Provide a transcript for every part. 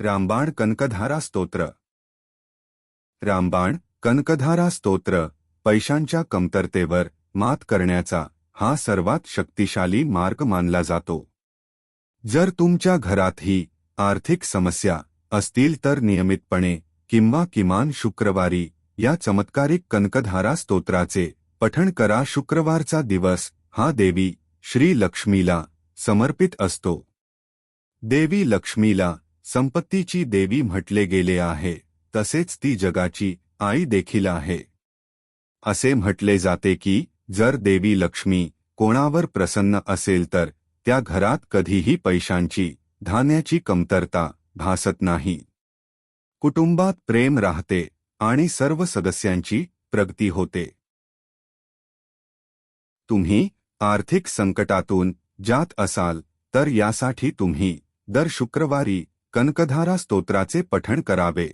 रामबाण कनकधारा स्तोत्र. रामबाण कनकधारा स्तोत्र पैशांच्या कमतरतेवर मात करण्याचा हा सर्वात शक्तिशाली मार्ग मानला जातो. जर तुमच्या घरातही आर्थिक समस्या असतील तर नियमितपणे किंवा किमान शुक्रवारी या चमत्कारिक कनकधारा स्तोत्राचे पठण करा. शुक्रवारचा दिवस हा देवी श्री लक्ष्मीला समर्पित असतो. देवी लक्ष्मीला संपत्तीची देवी म्हटले गेले आहे, तसेच ती जगाची आई देखील आहे. असे म्हटले जाते की, जर देवी लक्ष्मी कोणावर प्रसन्न असेल तर, त्या घरात कधीही पैशांची, धान्याची कमतरता भासत नाही. कुटुंबात प्रेम राहते आणि सर्व सदस्यांची प्रगती होते. तुम्ही आर्थिक संकटातून जात असाल, तर यासाठी तुम्ही दर शुक्रवारी कनकधारा स्तोत्राचे पठण करावे.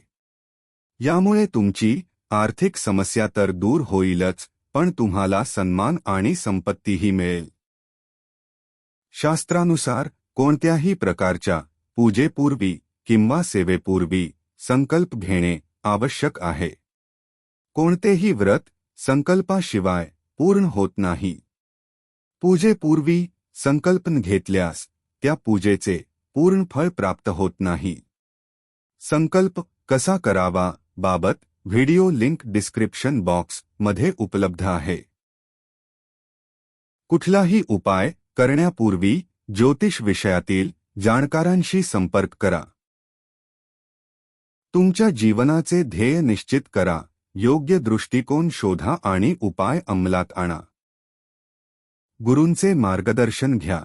यामुळे तुमची आर्थिक समस्या तर दूर होईलच, पण तुम्हाला सन्मान आणि संपत्तीही मिळेल. शास्त्रानुसार, कोणत्याही प्रकारच्या पूजेपूर्वी किंवा सेवेपूर्वी संकल्प घेणे आवश्यक आहे. कोणतेही व्रत संकल्पाशिवाय पूर्ण होत नाही. पूजेपूर्वी संकल्पन घेतल्यास त्या पूजेचे पूर्ण फळ प्राप्त होत नाही. संकल्प कसा करावा बाबत व्हिडिओ लिंक डिस्क्रिप्शन बॉक्स मध्ये उपलब्ध आहे. कुठलाही उपाय करण्यापूर्वी ज्योतिष विषयातील जाणकारांशी संपर्क करा. तुमच्या जीवनाचे ध्येय निश्चित करा, योग्य दृष्टिकोन शोधा आणि उपाय अंमलात आणा. गुरूंचे मार्गदर्शन घ्या.